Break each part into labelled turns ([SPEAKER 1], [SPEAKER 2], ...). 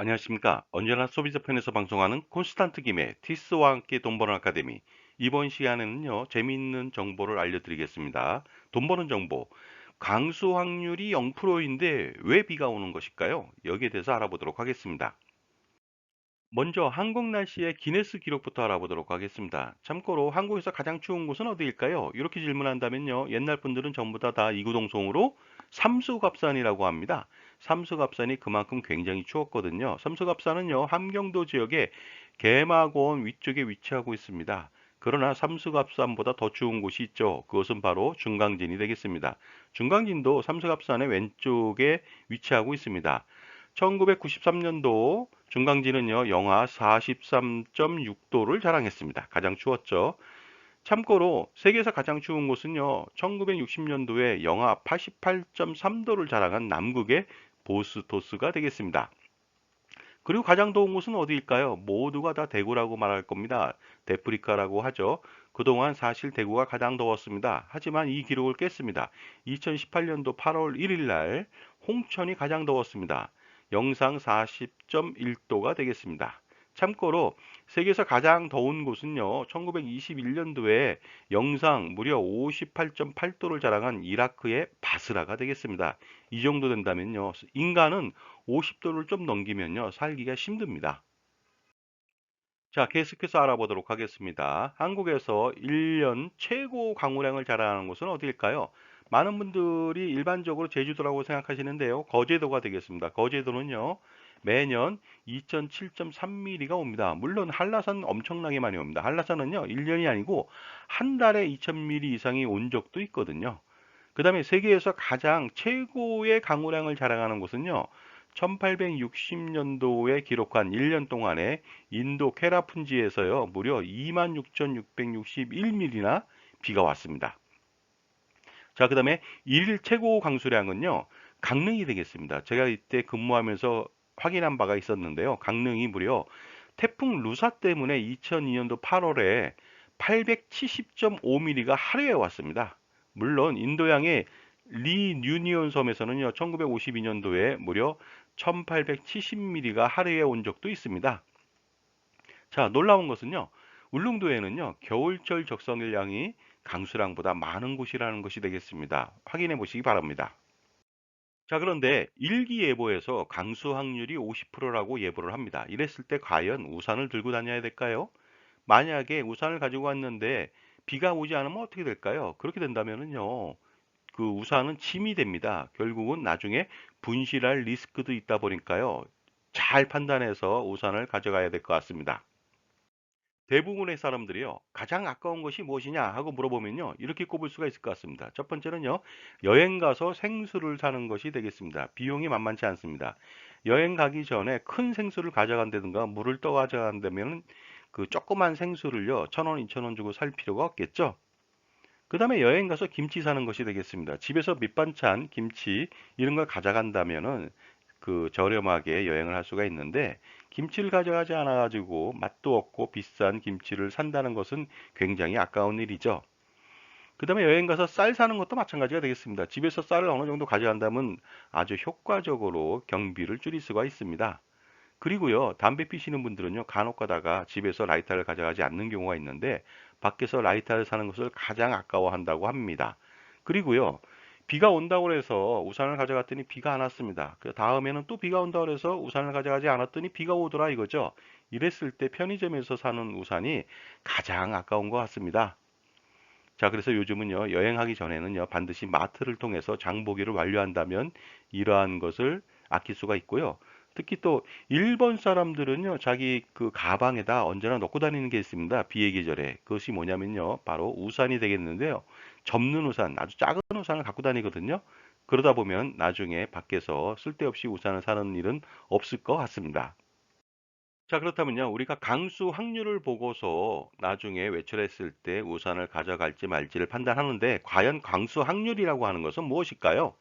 [SPEAKER 1] 안녕하십니까. 언제나 소비자 편에서 방송하는 콘스탄트 김의 티스와 함께 돈 버는 아카데미. 이번 시간에는요, 재미있는 정보를 알려드리겠습니다. 돈 버는 정보. 강수 확률이 0%인데 왜 비가 오는 것일까요? 여기에 대해서 알아보도록 하겠습니다. 먼저 한국 날씨의 기네스 기록부터 알아보도록 하겠습니다. 참고로 한국에서 가장 추운 곳은 어디일까요? 이렇게 질문한다면요. 옛날 분들은 전부 다 다 이구동성으로 삼수갑산이라고 합니다. 삼수갑산이 그만큼 굉장히 추웠거든요. 삼수갑산은요. 함경도 지역의 개마고원 위쪽에 위치하고 있습니다. 그러나 삼수갑산보다 더 추운 곳이 있죠. 그것은 바로 중강진이 되겠습니다. 중강진도 삼수갑산의 왼쪽에 위치하고 있습니다. 1993년도 중강진은요, 영하 43.6도를 자랑했습니다. 가장 추웠죠. 참고로 세계에서 가장 추운 곳은요, 1960년도에 영하 88.3도를 자랑한 남극의 보스토스가 되겠습니다. 그리고 가장 더운 곳은 어디일까요? 모두가 다 대구라고 말할 겁니다. 데프리카라고 하죠. 그동안 사실 대구가 가장 더웠습니다. 하지만 이 기록을 깼습니다. 2018년도 8월 1일 날 홍천이 가장 더웠습니다. 영상 40.1도가 되겠습니다. 참고로 세계에서 가장 더운 곳은요. 1921년도에 영상 무려 58.8도를 자랑한 이라크의 바스라가 되겠습니다. 이 정도 된다면요. 인간은 50도를 좀 넘기면요. 살기가 힘듭니다. 자, 계속해서 알아보도록 하겠습니다. 한국에서 1년 최고 강우량을 자랑하는 곳은 어디일까요? 많은 분들이 일반적으로 제주도라고 생각하시는데요. 거제도가 되겠습니다. 거제도는요. 매년 2007.3mm가 옵니다. 물론 한라산 엄청나게 많이 옵니다. 한라산은요. 1년이 아니고 한 달에 2000mm 이상이 온 적도 있거든요. 그 다음에 세계에서 가장 최고의 강우량을 자랑하는 곳은요. 1860년도에 기록한 1년 동안에 인도 케라푼지에서요. 무려 26,661mm나 비가 왔습니다. 자, 그 다음에 일일 최고 강수량은요, 강릉이 되겠습니다. 제가 이때 근무하면서 확인한 바가 있었는데요. 강릉이 무려 태풍 루사 때문에 2002년도 8월에 870.5mm가 하루에 왔습니다. 물론 인도양의 리 뉴니온 섬에서는요, 1952년도에 무려 1870mm가 하루에 온 적도 있습니다. 자, 놀라운 것은요, 울릉도에는요, 겨울철 적성량이 강수량보다 많은 곳이라는 것이 되겠습니다. 확인해 보시기 바랍니다. 자, 그런데 일기예보에서 강수 확률이 50%라고 예보를 합니다. 이랬을 때 과연 우산을 들고 다녀야 될까요? 만약에 우산을 가지고 왔는데 비가 오지 않으면 어떻게 될까요? 그렇게 된다면은요. 그 우산은 침이 됩니다. 결국은 나중에 분실할 리스크도 있다 보니까요. 잘 판단해서 우산을 가져가야 될 것 같습니다. 대부분의 사람들이요. 가장 아까운 것이 무엇이냐 하고 물어보면요. 이렇게 꼽을 수가 있을 것 같습니다. 첫 번째는요. 여행 가서 생수를 사는 것이 되겠습니다. 비용이 만만치 않습니다. 여행 가기 전에 큰 생수를 가져간다든가 물을 떠 가져간다면 그 조그만 생수를요. 천 원, 이천 원 주고 살 필요가 없겠죠. 그 다음에 여행 가서 김치 사는 것이 되겠습니다. 집에서 밑반찬, 김치 이런 걸 가져간다면은 그 저렴하게 여행을 할 수가 있는데 김치를 가져가지 않아 가지고 맛도 없고 비싼 김치를 산다는 것은 굉장히 아까운 일이죠. 그 다음에 여행 가서 쌀 사는 것도 마찬가지가 되겠습니다. 집에서 쌀을 어느 정도 가져간다면 아주 효과적으로 경비를 줄일 수가 있습니다. 그리고요, 담배 피시는 분들은요, 간혹 가다가 집에서 라이터를 가져가지 않는 경우가 있는데, 밖에서 라이터를 사는 것을 가장 아까워한다고 합니다. 그리고요, 비가 온다고 해서 우산을 가져갔더니 비가 안 왔습니다. 그 다음에는 또 비가 온다고 해서 우산을 가져가지 않았더니 비가 오더라 이거죠. 이랬을 때 편의점에서 사는 우산이 가장 아까운 것 같습니다. 자, 그래서 요즘은요, 여행하기 전에는요, 반드시 마트를 통해서 장보기를 완료한다면 이러한 것을 아낄 수가 있고요. 특히 또 일본 사람들은요, 자기 그 가방에다 언제나 넣고 다니는 게 있습니다. 비의 계절에. 그것이 뭐냐면요, 바로 우산이 되겠는데요. 접는 우산, 아주 작은 우산을 갖고 다니거든요. 그러다 보면 나중에 밖에서 쓸데없이 우산을 사는 일은 없을 것 같습니다. 자, 그렇다면요. 우리가 강수 확률을 보고서 나중에 외출했을 때 우산을 가져갈지 말지를 판단하는데 과연 강수 확률이라고 하는 것은 무엇일까요?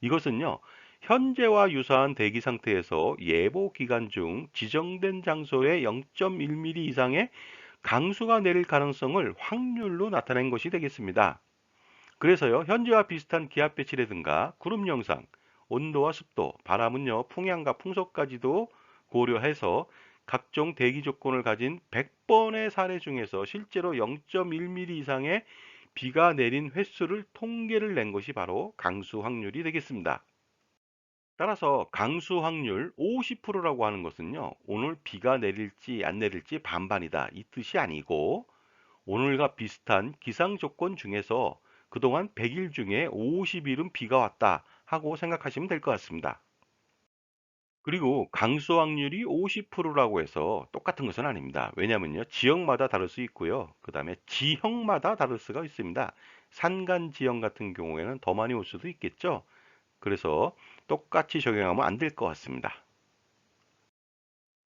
[SPEAKER 1] 이것은요. 현재와 유사한 대기 상태에서 예보 기간 중 지정된 장소에 0.1mm 이상의 강수가 내릴 가능성을 확률로 나타낸 것이 되겠습니다. 그래서요, 현재와 비슷한 기압 배치라든가 구름 영상, 온도와 습도, 바람은요, 풍향과 풍속까지도 고려해서 각종 대기 조건을 가진 100번의 사례 중에서 실제로 0.1mm 이상의 비가 내린 횟수를 통계를 낸 것이 바로 강수 확률이 되겠습니다. 따라서 강수 확률 50%라고 하는 것은요, 오늘 비가 내릴지 안 내릴지 반반이다. 이 뜻이 아니고, 오늘과 비슷한 기상 조건 중에서 그동안 100일 중에 50일은 비가 왔다 하고 생각하시면 될 것 같습니다. 그리고 강수 확률이 50%라고 해서 똑같은 것은 아닙니다. 왜냐면요. 지역마다 다를 수 있고요. 그 다음에 지형마다 다를 수가 있습니다. 산간 지형 같은 경우에는 더 많이 올 수도 있겠죠. 그래서 똑같이 적용하면 안 될 것 같습니다.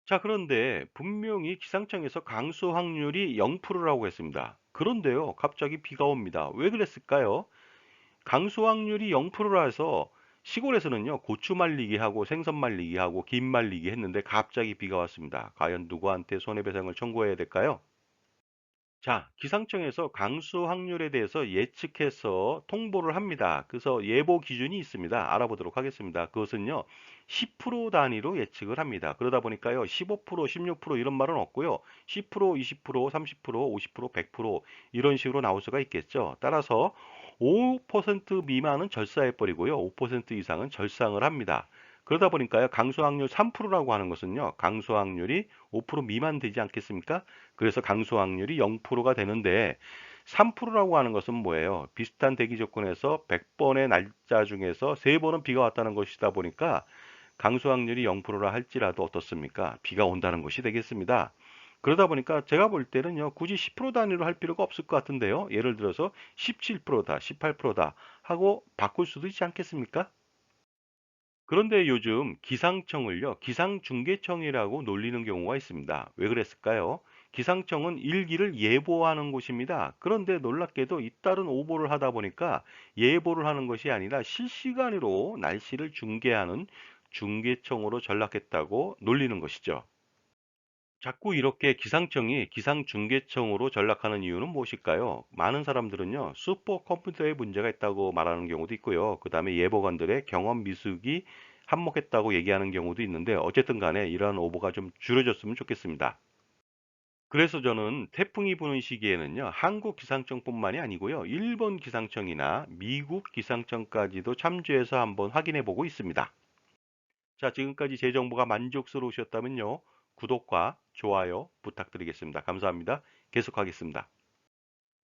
[SPEAKER 1] 자, 그런데 분명히 기상청에서 강수 확률이 0%라고 했습니다. 그런데요, 갑자기 비가 옵니다. 왜 그랬을까요? 강수 확률이 0%라서 시골에서는요 고추 말리기 하고 생선 말리기 하고 김 말리기 했는데 갑자기 비가 왔습니다. 과연 누구한테 손해배상을 청구해야 될까요? 자, 기상청에서 강수 확률에 대해서 예측해서 통보를 합니다. 그래서 예보 기준이 있습니다. 알아보도록 하겠습니다. 그것은요, 10% 단위로 예측을 합니다. 그러다 보니까요, 15%, 16% 이런 말은 없고요. 10%, 20%, 30%, 50%, 100% 이런 식으로 나올 수가 있겠죠. 따라서 5% 미만은 절사해버리고요. 5% 이상은 절상을 합니다. 그러다 보니까요. 강수 확률 3%라고 하는 것은요. 강수 확률이 5% 미만 되지 않겠습니까? 그래서 강수 확률이 0%가 되는데 3%라고 하는 것은 뭐예요? 비슷한 대기 조건에서 100번의 날짜 중에서 3번은 비가 왔다는 것이다 보니까 강수 확률이 0%라 할지라도 어떻습니까? 비가 온다는 것이 되겠습니다. 그러다 보니까 제가 볼 때는요, 굳이 10% 단위로 할 필요가 없을 것 같은데요. 예를 들어서 17%다, 18%다 하고 바꿀 수도 있지 않겠습니까? 그런데 요즘 기상청을요, 기상중계청이라고 놀리는 경우가 있습니다. 왜 그랬을까요? 기상청은 일기를 예보하는 곳입니다. 그런데 놀랍게도 잇따른 오보를 하다 보니까 예보를 하는 것이 아니라 실시간으로 날씨를 중계하는 중계청으로 전락했다고 놀리는 것이죠. 자꾸 이렇게 기상청이 기상중계청으로 전락하는 이유는 무엇일까요? 많은 사람들은요, 슈퍼컴퓨터에 문제가 있다고 말하는 경우도 있고요. 그 다음에 예보관들의 경험 미숙이 한몫했다고 얘기하는 경우도 있는데, 어쨌든 간에 이러한 오보가 좀 줄여졌으면 좋겠습니다. 그래서 저는 태풍이 부는 시기에는요, 한국 기상청뿐만이 아니고요, 일본 기상청이나 미국 기상청까지도 참조해서 한번 확인해 보고 있습니다. 자, 지금까지 제 정보가 만족스러우셨다면요, 구독과 좋아요 부탁드리겠습니다. 감사합니다. 계속하겠습니다.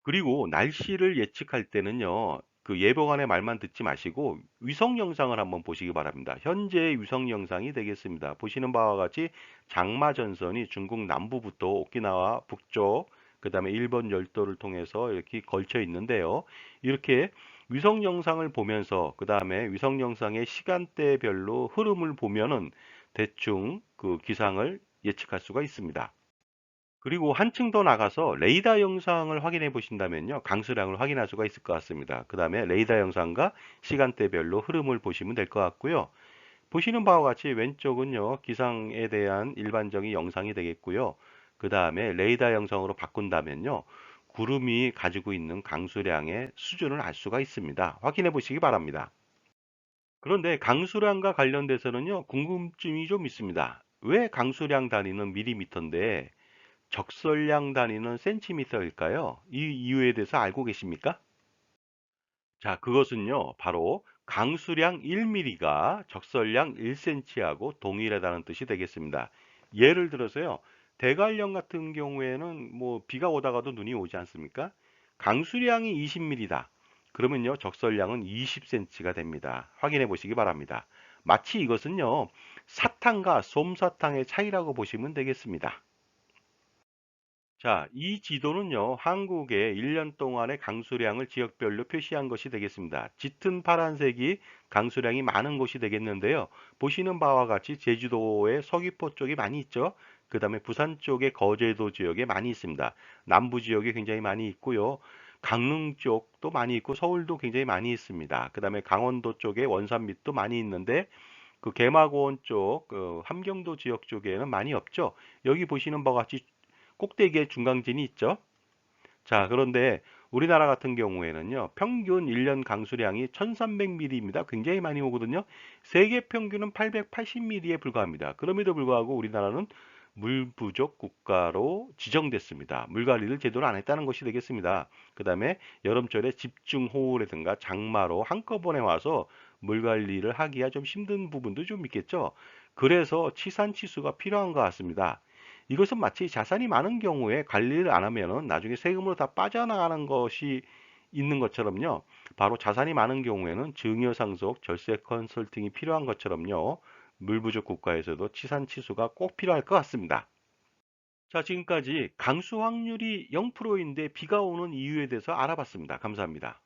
[SPEAKER 1] 그리고 날씨를 예측할 때는요. 그 예보관의 말만 듣지 마시고 위성 영상을 한번 보시기 바랍니다. 현재의 위성 영상이 되겠습니다. 보시는 바와 같이 장마 전선이 중국 남부부터 오키나와 북쪽 그 다음에 일본 열도를 통해서 이렇게 걸쳐 있는데요. 이렇게 위성 영상을 보면서 그 다음에 위성 영상의 시간대별로 흐름을 보면은 대충 그 기상을 예측할 수가 있습니다. 그리고 한층 더 나가서 레이더 영상을 확인해 보신다면요. 강수량을 확인할 수가 있을 것 같습니다. 그 다음에 레이더 영상과 시간대별로 흐름을 보시면 될 것 같고요. 보시는 바와 같이 왼쪽은요. 기상에 대한 일반적인 영상이 되겠고요. 그 다음에 레이더 영상으로 바꾼다면요. 구름이 가지고 있는 강수량의 수준을 알 수가 있습니다. 확인해 보시기 바랍니다. 그런데 강수량과 관련돼서는요. 궁금증이 좀 있습니다. 왜 강수량 단위는 밀리미터인데 적설량 단위는 센티미터일까요? 이 이유에 대해서 알고 계십니까? 자, 그것은요, 바로 강수량 1mm가 적설량 1cm하고 동일하다는 뜻이 되겠습니다. 예를 들어서요, 대관령 같은 경우에는 뭐 비가 오다가도 눈이 오지 않습니까? 강수량이 20mm다. 그러면요, 적설량은 20cm가 됩니다. 확인해 보시기 바랍니다. 마치 이것은요, 사탕과 솜사탕의 차이라고 보시면 되겠습니다. 자, 이 지도는요, 한국의 1년 동안의 강수량을 지역별로 표시한 것이 되겠습니다. 짙은 파란색이 강수량이 많은 곳이 되겠는데요. 보시는 바와 같이 제주도의 서귀포 쪽이 많이 있죠. 그 다음에 부산 쪽의 거제도 지역에 많이 있습니다. 남부 지역에 굉장히 많이 있고요. 강릉 쪽도 많이 있고 서울도 굉장히 많이 있습니다. 그 다음에 강원도 쪽에 원산 밑도 많이 있는데 그 개마고원 쪽, 그 함경도 지역 쪽에는 많이 없죠. 여기 보시는 바와 같이 꼭대기에 중강진이 있죠. 자, 그런데 우리나라 같은 경우에는요, 평균 1년 강수량이 1300mm입니다. 굉장히 많이 오거든요. 세계 평균은 880mm에 불과합니다. 그럼에도 불구하고 우리나라는 물 부족 국가로 지정됐습니다. 물 관리를 제대로 안 했다는 것이 되겠습니다. 그 다음에 여름철에 집중호우라든가 장마로 한꺼번에 와서 물 관리를 하기가 좀 힘든 부분도 좀 있겠죠. 그래서 치산 치수가 필요한 것 같습니다. 이것은 마치 자산이 많은 경우에 관리를 안 하면은 나중에 세금으로 다 빠져나가는 것이 있는 것처럼요. 바로 자산이 많은 경우에는 증여상속, 절세 컨설팅이 필요한 것처럼요. 물 부족 국가에서도 치산 치수가 꼭 필요할 것 같습니다. 자, 지금까지 강수 확률이 0%인데 비가 오는 이유에 대해서 알아봤습니다. 감사합니다.